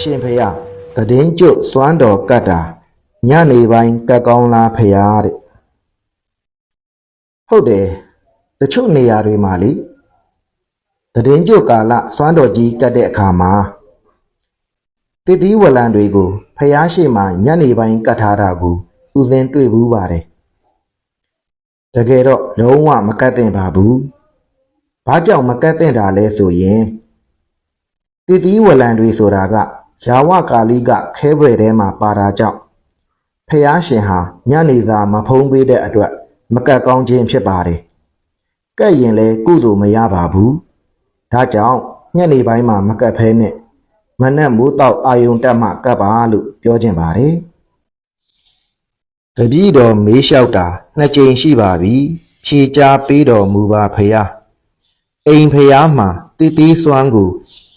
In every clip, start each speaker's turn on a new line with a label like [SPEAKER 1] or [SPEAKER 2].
[SPEAKER 1] ရှင်ဖျားတည်င်းကျွတ်စွမ်းတော်ကတ်တာညနေပိုင်းကတ်ကောင်းလားဖျားတဲ့ဟုတ်တယ်တချို့နေရာတွေမှာလေတည်င်းကျွတ်ကာလစွမ်းတော်ကြီးကတ်တဲ့အခါမှာတည်တည်ဝလံတွေကိုဖျားရှိမှညနေပိုင်းကတ်ထားတာကိုဦးစင်းတွေ့ဘူးပါတယ်တကယ်တော့လုံးဝမကတ်သင့်ပါဘူးဘာကြောင့်မကတ်သင့်တာလဲဆိုရင်တည်တည်ဝလံတွေဆိုတာက ယာဝကာလိကခဲဘွယ်ထဲမှာပါတာကြောင့်ဖះရှင်ဟာညနေစာမဖုံးပေးတဲ့အတွက်မကတ်ကောင်းခြင်းဖြစ်ပါတယ်။ကတ်ရင်လည်းကုသိုလ်မရပါဘူး။ဒါကြောင့်ညနေပိုင်းမှာမကတ်ဖဲနဲ့မနက်မိုးတော့အာယုံတက်မှကတ်ပါလို့ပြောခြင်းပါတယ်။တပည့်တော်မေးလျှောက်တာနှစ်ကြိမ်ရှိပါပြီ။ဖြေကြားပေးတော်မူပါဖះ။အိမ်ဖះမှာတည်တည်စွမ်းကို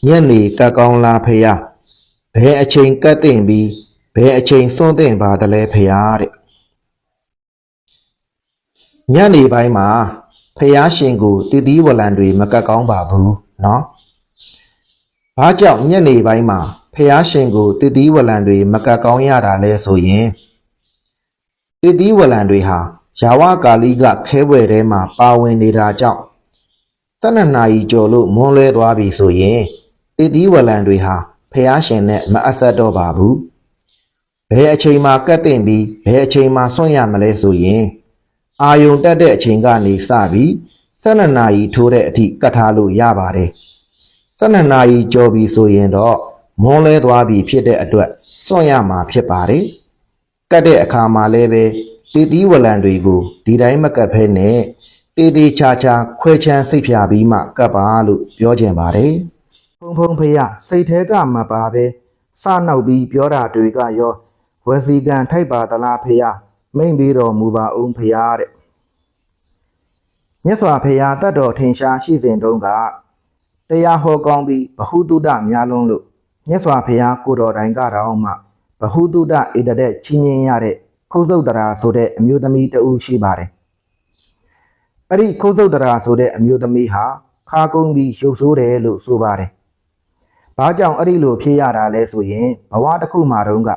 [SPEAKER 1] ညနေကတ်ကောင်းလားဖះ ဘယ်အချိန်ကတ်တင်ပြီးဘယ်အချိန်စွန့်တင်ပါသလဲဖះတဲ့ညနေပိုင်းမှာဖះရှင်ကိုတည်တည်ဝလံတွေမကတ်ကောင်းပါဘူးเนาะဘာကြောင့်ညနေပိုင်းမှာဖះရှင်ကိုတည်တည်ဝလံတွေမကတ်ကောင်းရတာလဲဆိုရင်တည်တည်ဝလံတွေဟာယာဝကာလိကခဲဘွယ်ထဲမှာပါဝင်နေတာကြောင့်12နာရီကျော်လို့မွန်းလွဲသွားပြီဆိုရင်တည်တည်ဝလံတွေဟာ ဖះရှင်နဲ့မအဆက်တော့ပါဘူးဘယ်အချိန်မှာကတ်တင်ပြီးဘယ်အချိန်မှာဆွန့်ရမလဲဆိုရင် အာယုံတက်တဲ့အချိန်ကနေစပြီး12နာရီထိုးတဲ့အထိကတ်ထားလို့ရပါတယ်12နာရီကျော်ပြီဆိုရင်တော့မွန်းလဲသွားပြီဖြစ်တဲ့အတွက်ဆွန့်ရမှာဖြစ်ပါတယ်ကတ်တဲ့အခါမှာလည်းပဲတည်တည်ဝလံတွေကိုဒီတိုင်းမကတ်ဖဲနဲ့တေးသေးချာချာခွဲချမ်းစိတ်ဖြာပြီးမှကတ်ပါလို့ပြောချင်ပါတယ် ဖုံဖုံဖရစိတ်แท้ကမပါပဲစနောက်ပြီးပြောတာတွေကရောဝစီကံထိုက်ပါသလားဖရမိန်ပြီးတော်မူပါအောင်ဖရတဲ့မြတ်စွာဘုရားတတ်တော်ထင်ရှားရှိစဉ်တုန်းကတရားဟောကောင်းပြီးဘ ഹു တုဒများလုံးလို့မြတ်စွာဘုရားကိုတော်တိုင်ကတော့မှဘ ഹു တုဒဧတတဲ့ချင်းချင်းရတဲ့ခုတ်သုတ်တရာဆိုတဲ့အမျိုးသမီးတဦးရှိပါတယ်အဲ့ဒီခုတ်သုတ်တရာဆိုတဲ့အမျိုးသမီးဟာခါကုန်းပြီးရုပ်ဆိုးတယ်လို့ဆိုပါတယ် ။ ဘာကြောင့်အဲ့ဒီလိုဖြစ်ရတာလဲဆိုရင်ဘဝတစ်ခုမှာတုန်းက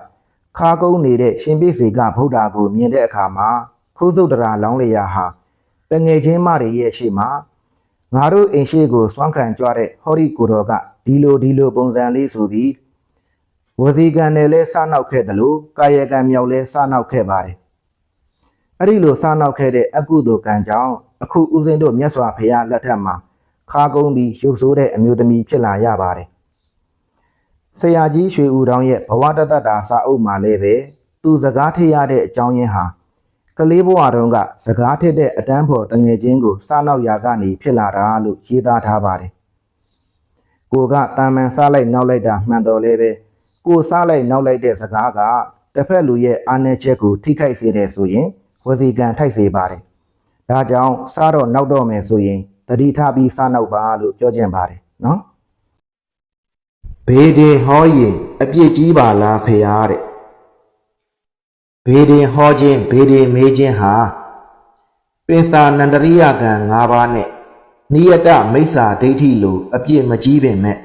[SPEAKER 1] ခါကုန်းနေတဲ့ရှင်ပိစေကဗုဒ္ဓကိုမြင်တဲ့အခါမှာခိုးစုတ်တရာလောင်းလျာဟာတငယ်ချင်းမတွေရဲ့ရှေ့မှာငါတို့အိမ်ရှိကိုစွန့်ခံကြွတဲ့ဟောဒီကိုတော်ကဒီလိုဒီလိုပုံစံလေးဆိုပြီးဝစီကံနဲ့လဲစနောက်ခဲ့တယ်လို့ကာယကံမြောက်လဲစနောက်ခဲ့ပါတယ်။အဲ့ဒီလိုစနောက်ခဲ့တဲ့အကုသိုလ်ကံကြောင့်အခုဦးဇင်းတို့မြတ်စွာဘုရားလက်ထက်မှာခါကုန်းပြီးရုပ်ဆိုးတဲ့အမျိုးသမီးဖြစ်လာရပါတယ်။ ဆရာကြီးရွှေဦးတောင်းရဲ့ဘဝတသက်တာစာအုပ်မှာလည်းပဲသူစကားထည့်ရတဲ့အကြောင်းရင်းဟာကလေးဘဝတုန်းကစကားထည့်တဲ့အတန်းဖော်တငယ်ချင်းကိုစားနောက်ရာကနေဖြစ်လာတာလို့ရေးသားထားပါတယ်။ကိုကတာမန်စားလိုက်နောက်လိုက်တာမှန်တော်လဲပဲကိုစားလိုက်နောက်လိုက်တဲ့စကားကတစ်ဖက်လူရဲ့အာနယ်ချက်ကိုထိခိုက်စေတယ်ဆိုရင်ဝစီကံထိုက်စေပါတယ်။ဒါကြောင့်စားတော့နောက်တော့မယ်ဆိုရင်တတိထပြီးစားနောက်ပါလို့ပြောချင်ပါတယ်နော်။ ဘေးတင်ဟောရင်အပြစ်ကြီးပါလားဖေဟာတဲ့ဘေးတင်ဟောခြင်းဘေးတင်မေးခြင်းဟာပင်စာနန္တရိယကံ၅ပါးနဲ့နိယတမိစ္ဆာဒိဋ္ဌိလိုအပြစ်မကြီးပင်မဲ့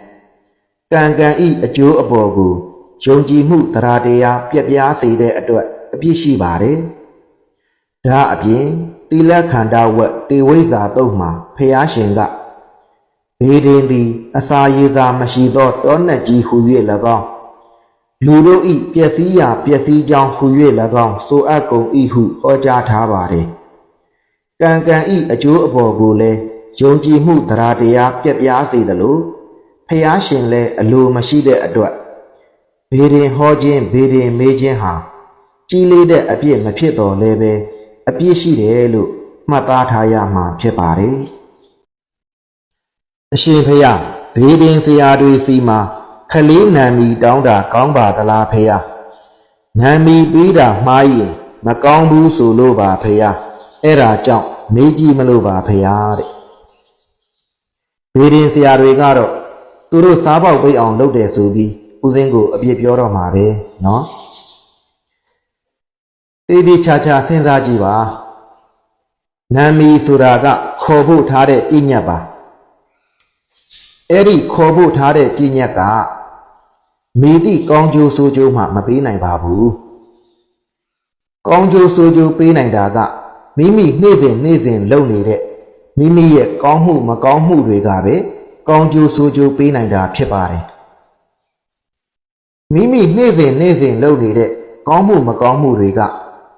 [SPEAKER 1] ကံကံဤအကျိုးအပေါ်ကိုယုံကြည်မှုတရားတရားပြက်ပြားစေတဲ့အတွက်အပြစ်ရှိပါတယ်ဒါအပြင်တိလခန္ဓာဝတ်တေဝိဇ္ဇာတုတ်မှာဖះရှင်က ဘေးဒင်းသည် အစာရေစာမရှိသောတောနှက်ကြီးဟူ၍၎င်းလူတို့ဤပျက်စီးရာပျက်စီးကြောင်းဟူ၍၎င်းဆိုအပ်ကုန်ဤဟုဟောကြားထားပါသည်ကံကံဤအကျိုးအပေါ်ကိုလည်းယုံကြည်မှုတရားတရားပြက်ပြားစေသလိုဖျားရှင်လည်းအလိုမရှိတဲ့အတွက်ဘေးဒင်ဟောခြင်းဘေးဒင်မေးခြင်းဟာကြီးလေးတဲ့အပြစ်မဖြစ်တော်လဲပဲအပြစ်ရှိတယ်လို့မှတ်သားထားရမှာဖြစ်ပါတယ် အရှင်ဖျားဘေးဒင်ဆရာတွေစီမှာခလေးနံမီတောင်းတာကောင်းပါသလားဖျားနံမီပြီးတာမှားရင်မကောင်းဘူးဆိုလို့ပါဖျားအဲ့ဒါကြောင့်မေးကြည့်မလို့ပါဖျားတဲ့ဘေးဒင်ဆရာတွေကတော့သူတို့စားပေါက်ပိတ်အောင်လုပ်တယ်ဆိုပြီးဦးစင်းကိုအပြစ်ပြောတော့မှာပဲเนาะတေးသေးချာချာစဉ်းစားကြည့်ပါနံမီဆိုတာကခေါ်ဖို့ထားတဲ့ပြည့်ညတ်ပါ အဲ့ဒီခေါ်ဖို့ထားတဲ့ပြည့်ညက်ကမိသည့်ကောင်းကျိုးဆိုးကျိုးမှမပေးနိုင်ပါဘူးကောင်းကျိုးဆိုးကျိုးပေးနိုင်တာကမိမိနေ့စဉ်နေ့စဉ်လုပ်နေတဲ့မိမိရဲ့ကောင်းမှုမကောင်းမှုတွေကပဲကောင်းကျိုးဆိုးကျိုးပေးနိုင်တာဖြစ်ပါတယ်မိမိနေ့စဉ်နေ့စဉ်လုပ်နေတဲ့ကောင်းမှုမကောင်းမှုတွေက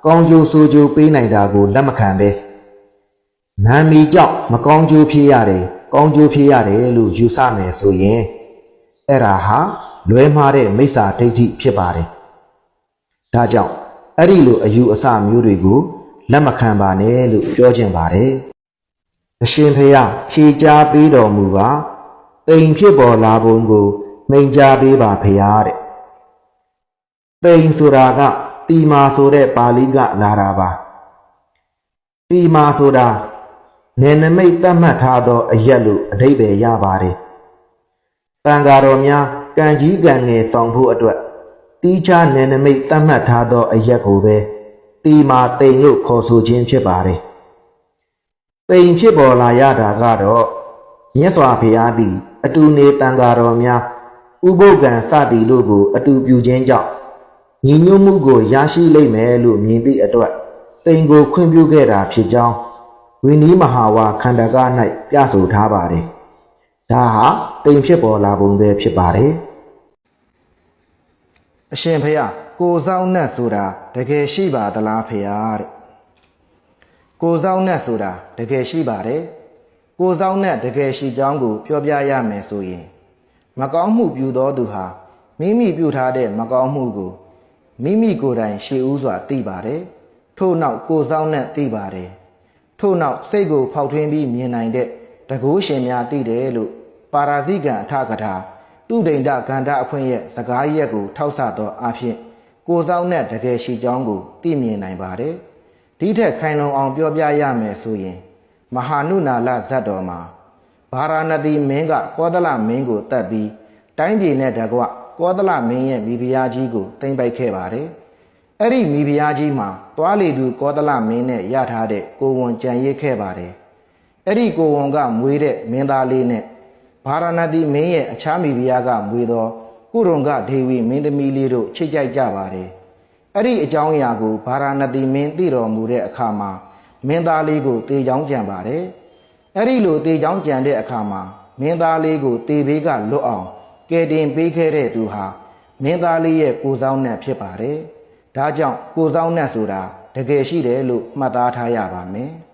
[SPEAKER 1] ကောင်းကျိုးဆိုးကျိုးပေးနိုင်တာကိုလက်မခံပဲနာမီကြောင့်မကောင်းကျိုးဖြစ်ရတယ် ကောင်းကျိုးဖြစ်ရတယ်လို့ယူဆမယ်ဆိုရင်အဲ့ဒါဟာလွဲမှားတဲ့မိစ္ဆာဒိဋ္ဌိဖြစ်ပါတယ်ဒါကြောင့်အဲ့ဒီလိုအယူအဆမျိုးတွေကိုလက်မခံပါနဲ့လို့ပြောချင်ပါတယ်အရှင်ဖေယဖြေချပေးတော်မူပါတိမ်ဖြစ်ပေါ်လာပုံကိုမိန်ကြားပေးပါဖေယတဲ့တိမ်ဆိုတာကတီမာဆိုတဲ့ပါဠိကလာတာပါတီမာဆိုတာ နယ်နမိတ်သတ်မှတ်ထားသောအရက်လို့အဓိပ္ပာယ်ရပါတယ်တန်ဃာတော်များကံကြီးကံငယ်ဆောင်ဖို့အတွက်တီးခြားနယ်နမိတ်သတ်မှတ်ထားသောအရက်ကိုပဲတီမာတိမ်လို့ခေါ်ဆိုခြင်းဖြစ်ပါတယ်တိမ်ဖြစ်ပေါ်လာရတာကတော့မြတ်စွာဘုရားသည် အတူနေတန်ဃာတော်များဥပုပ်ကံစသည်တို့ကို အတူပြုခြင်းကြောင့်ညီညွတ်မှုကိုရရှိလိမ့်မယ်လို့မြင်သည့်အတွက်တိမ်ကိုခွင့်ပြုခဲ့တာဖြစ်ကြောင်း ဝိနည်းမဟာဝါခန္ဓာက၌ပြဆိုထားပါတယ်။ဒါဟာတိမ်ဖြစ်ပေါ်လာပုံပဲဖြစ်ပါတယ်။အရှင်ဖေယကိုဆောင်နဲ့ဆိုတာတကယ်ရှိပါသလားဖေယတဲ့။ကိုဆောင်နဲ့ဆိုတာတကယ်ရှိပါတယ်။ကိုဆောင်နဲ့တကယ်ရှိကြောင်းကိုပြောပြရမယ်ဆိုရင် မကောင်းမှုပြုသောသူဟာမိမိပြုထားတဲ့မကောင်းမှုကိုမိမိကိုယ်တိုင်ရှေ့ဦးစွာသိပါတယ်။ထို့နောက်ကိုဆောင်နဲ့သိပါတယ်။ ထို့နောက်စိတ်ကိုဖောက်ထွင်းပြီးမြင်နိုင်တဲ့တကိုးရှင်များသိတယ်လို့ပါရာဇိကံအထကထာသူဒိန္ဒကန္တအဖွင့်ရဲ့စကားရက်ကိုထောက်ဆသောအဖြစ်ကိုဆောင်နဲ့တကယ်ရှိကြောင်းကိုသိမြင်နိုင်ပါတယ်။ဒီထက်ခိုင်လုံအောင်ပြောပြရမယ်ဆိုရင် မဟာနုနာလဇတ်တော်မှာဗာရာဏသီမင်းကကောသလမင်းကိုတတ်ပြီးတိုင်းပြည်နဲ့တကွကောသလမင်းရဲ့မိဖုရားကြီးကိုတင်ပိုက်ခဲ့ပါတယ်။ အဲ့ဒီမိဖုရားကြီးမှာတွားလေသူကောသလမင်းနဲ့ရထားတဲ့ကိုဝန်ကြံရစ်ခဲ့ပါတယ်။အဲ့ဒီကိုဝန်ကမွေးတဲ့မင်းသားလေးနဲ့ဗာရာဏသီမင်းရဲ့အခြားမိဖုရားကမွေးသောကုရုံကဒေဝီမင်းသမီးလေးတို့ချစ်ကြိုက်ကြပါတယ်။အဲ့ဒီအကြောင်းအရာကိုဗာရာဏသီမင်းသိတော်မူတဲ့အခါမှာမင်းသားလေးကိုတေချောင်းကြံပါတယ်။အဲ့ဒီလိုတေချောင်းကြံတဲ့အခါမှာမင်းသားလေးကိုတေဘေးကလွတ်အောင်ကယ်တင်ပေးခဲ့တဲ့သူဟာမင်းသားလေးရဲ့ကိုဆောင်နဲ့ဖြစ်ပါတယ်။ ဒါကြောင့်ကိုဆောင်နဲ့ဆိုတာတကယ်ရှိတယ်လို့မှတ်သားထားရပါမယ်။